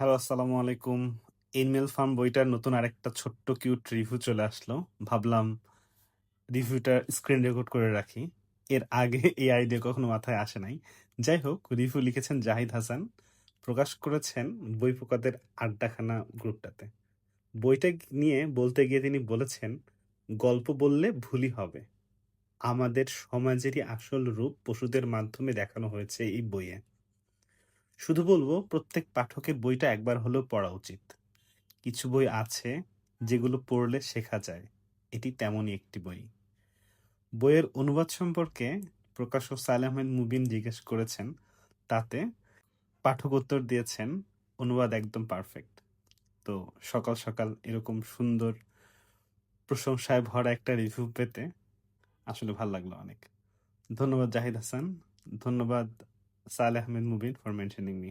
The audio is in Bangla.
হ্যালো, আসসালামু আলাইকুম। এনমেল ফার্ম বইটার নতুন আরেকটা ছোট্ট কিউট রিভিউ চলে আসলো। ভাবলাম রিভিউটা স্ক্রিন রেকর্ড করে রাখি। এর আগে এই আইডিয়া কখনো মাথায় আসে নাই। যাই হোক রিভিউ লিখেছেন জাহিদ হাসান। প্রকাশ করেছেন বই পোকাদের আড্ডাখানা গ্রুপটাতে। বইটা নিয়ে বলতে গিয়ে তিনি বলেছেন, গল্প বললে ভুলই হবে। আমাদের সমাজেরই আসল রূপ পশুদের মাধ্যমে দেখানো হয়েছে এই বইয়ে। শুধু বলব, প্রত্যেক পাঠকের বইটা একবার হলেও পড়া উচিত। কিছু বই আছে যেগুলো পড়লে শেখা যায়। এটি তেমনই একটি বই। বইয়ের অনুবাদ সম্পর্কে প্রকাশক সালে আহমেদ মুবিন জিজ্ঞেস করেছেন, তাতে পাঠক উত্তর দিয়েছেন, অনুবাদ একদম পারফেক্ট তো সকাল সকাল এরকম সুন্দর প্রশংসায় ভরা একটা রিভিউ পেতে আসলে ভালো লাগল অনেক। ধন্যবাদ জাহিদ হাসান। ধন্যবাদ সালে Ahmed Mubin for mentioning me